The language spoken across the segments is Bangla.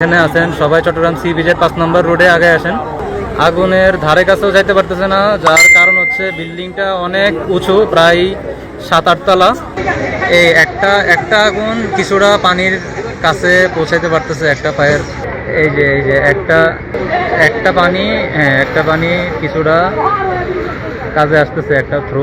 এখানে আছেন সবাই চট্টগ্রাম সি বিচের পাঁচ নম্বর রোডে আগে আসেন। আগুনের ধারে কাছেও যাইতে পারতেছে না, যার কারণ হচ্ছে বিল্ডিংটা অনেক উঁচু, প্রায় সাত আটতলা এই একটা একটা আগুন কিছুটা পানির কাছে পৌঁছাইতে পারতেছে একটা পায়ের। এই যে এই যে, একটা একটা পানি হ্যাঁ একটা পানি কিছুটা কাজে আসতেছে একটা থ্রু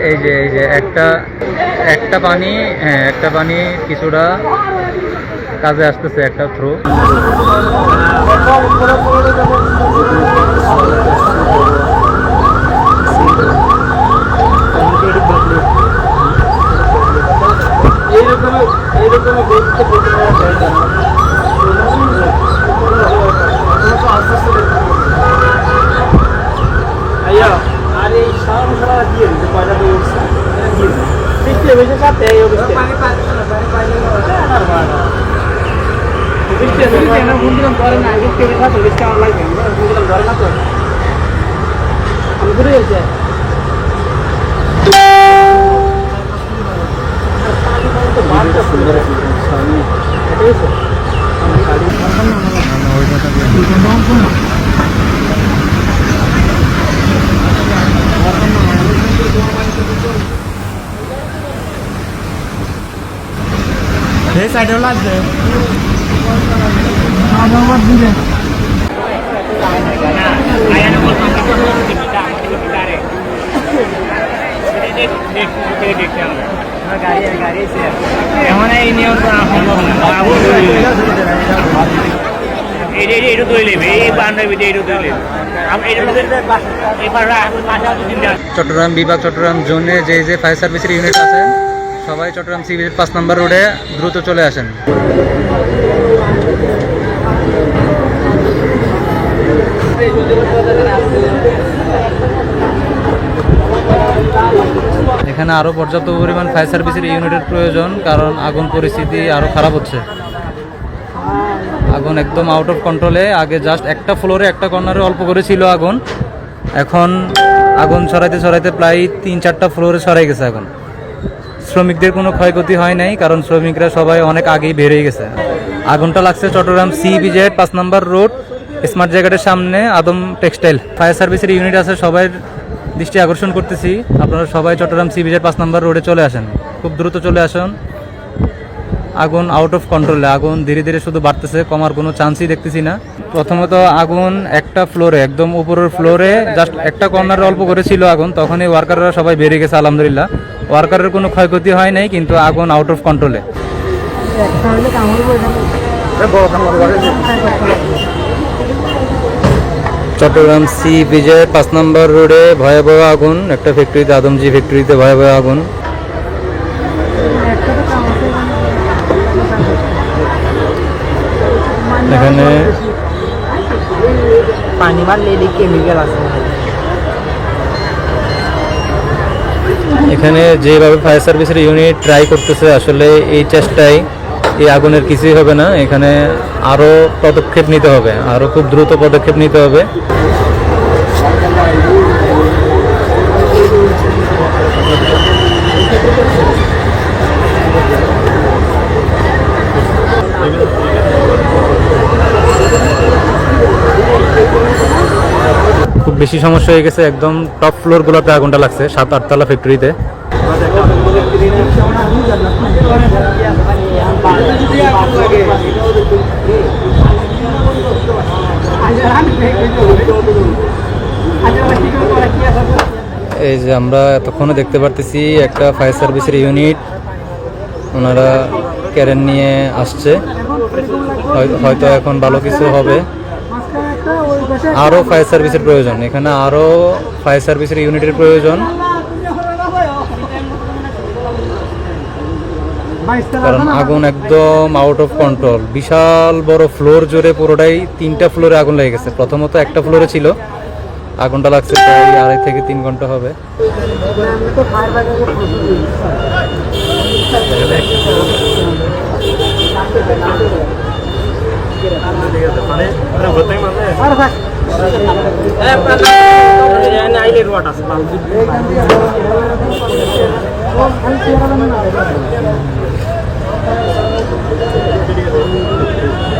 এই যে এই যে একটা একটা পানি হ্যাঁ একটা পানি কিছুটা কাজে আসতেছে একটা থ্রু আর এই সারা মশলা দিয়ে দিতে পয়লা তো উঠছে দিয়ে দিতে বৃষ্টি বেশি সাথে এই অবস্থা বৃষ্টি বৃষ্টি আমরা বুঝলাম ধরে না বৃষ্টি বেশি সাথে বৃষ্টি আমার লাগবে বুঝলাম ধরে না তো। আমি ঘুরে গেছি এই সাইডে লাগবে এমন এই নিয়ম সম্ভব না। এটা এটা তৈরি নেবে এই বান্ডার এটা নেবে চট্টগ্রাম বিভাগ চট্টগ্রাম জোনে যে যে ফায়ার সার্ভিসের ইউনিট আছে সবাই চট্টগ্রাম সি পাঁচ নম্বর রোডে দ্রুত চলে আসেন। এখানে আরও পর্যাপ্ত পরিমাণ ফায়ার সার্ভিসের ইউনিটের প্রয়োজন, কারণ আগুন পরিস্থিতি আরও খারাপ হচ্ছে। আগুন একদম আউট অফ কন্ট্রোলে আগে জাস্ট একটা ফ্লোরে একটা কর্নারে অল্প করে ছিল আগুন। এখন আগুন ছড়াইতে ছড়াইতে প্রায় তিন চারটা ফ্লোরে ছড়াই গেছে আগুন। শ্রমিকদের কোনো ক্ষয়ক্ষতি হয় নাই, কারণ শ্রমিকরা সবাই অনেক আগেই বেরিয়ে গেছে। আগুনটা লাগছে চট্টগ্রাম সি বিজেড পাঁচ নম্বর রোড, স্মার্ট জায়গাটার সামনে, আদম টেক্সটাইল। ফায়ার সার্ভিসের ইউনিট আছে, সবাই দৃষ্টি আকর্ষণ করতেছি। আপনারা সবাই চট্টগ্রাম সি বিজেড পাঁচ নম্বর রোডে চলে আসেন। খুব দ্রুত চলে আসুন। আগুন আউট অফ কন্ট্রোলে আগুন ধীরে ধীরে শুধু বাড়তেছে, কমার কোনো চান্সই দেখতেছি না। প্রথমত আগুন একটা ফ্লোরে একদম উপরের ফ্লোরে জাস্ট একটা কর্নারে অল্প করে ছিল আগুন, তখনই ওয়ার্কাররা সবাই বেরিয়ে গেছে, আলহামদুলিল্লাহ। ওয়ার্কারের কোনো ক্ষয়ক্ষতি হয় নাই কিন্তু আগুন আউট অফ কন্ট্রোলে চট্টগ্রাম সি বিজয় পাঁচ নম্বর রোডে ভয়াবহ আগুন একটা ফ্যাক্টরিতে আদমজি ফ্যাক্টরিতে ভয়াবহ আগুন। এখানে পানি মারলে কেমিক্যাল আছে। এখানে যেভাবে ফায়ার সার্ভিসের ইউনিট ট্রাই করতেছে, আসলে এই চেষ্টায় এই আগুনের কিছুই হবে না। এখানে আরও পদক্ষেপ নিতে হবে আরও খুব দ্রুত পদক্ষেপ নিতে হবে। বেশি সমস্যা হয়ে গেছে, একদম টপ ফ্লোর ফ্লোরগুলোতে আগুনটা লাগছে, সাত, আটতলা ফ্যাক্টরিতে এই যে আমরা এতক্ষণে দেখতে পারতেছি একটা ফায়ার সার্ভিসের ইউনিট ওনারা ক্যারেন নিয়ে আসছে। হয়- হয়তো এখন ভালো কিছু হবে। আরও ফায়ার সার্ভিসের প্রয়োজন। এখানে আরও ফায়ার সার্ভিসের ইউনিটের প্রয়োজন। কারণ আগুন একদম আউট অফ কন্ট্রোল বিশাল বড় ফ্লোর জুড়ে পুরোটাই তিনটা ফ্লোরে আগুন লেগে গেছে। প্রথমত একটা ফ্লোরে ছিল। আগুনটা লাগছে প্রায় আড়াই থেকে তিন ঘণ্টা হবে।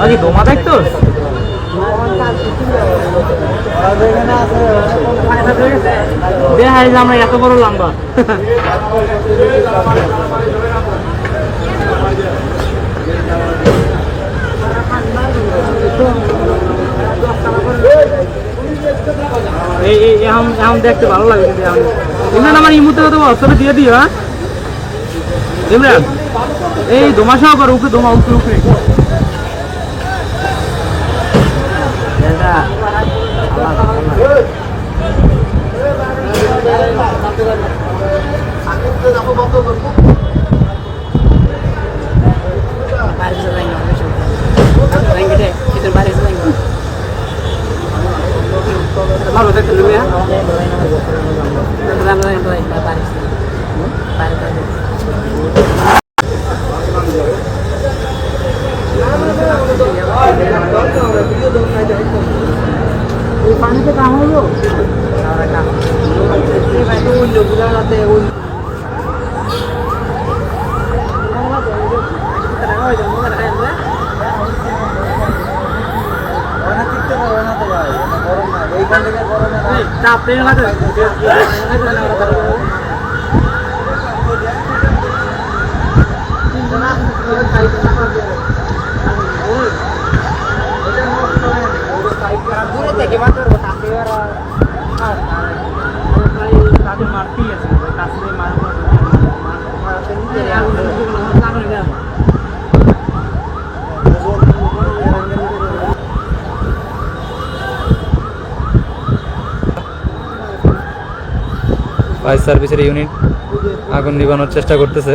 আগে দোমা দেখতো দেখা যায় আমরা এত বড় লম্বা এই এই এখন এখন দেখতে ভালো লাগে কিন্তু এখন ইমরান আমার হ্যাঁ ইমরান এই দোমা সহ করো উপরে দেখতে নেবে পানিতে কাম হলো চাপে লাগে ফায়ার সার্ভিসের ইউনিট আগুন নিভানোর চেষ্টা করতেছে।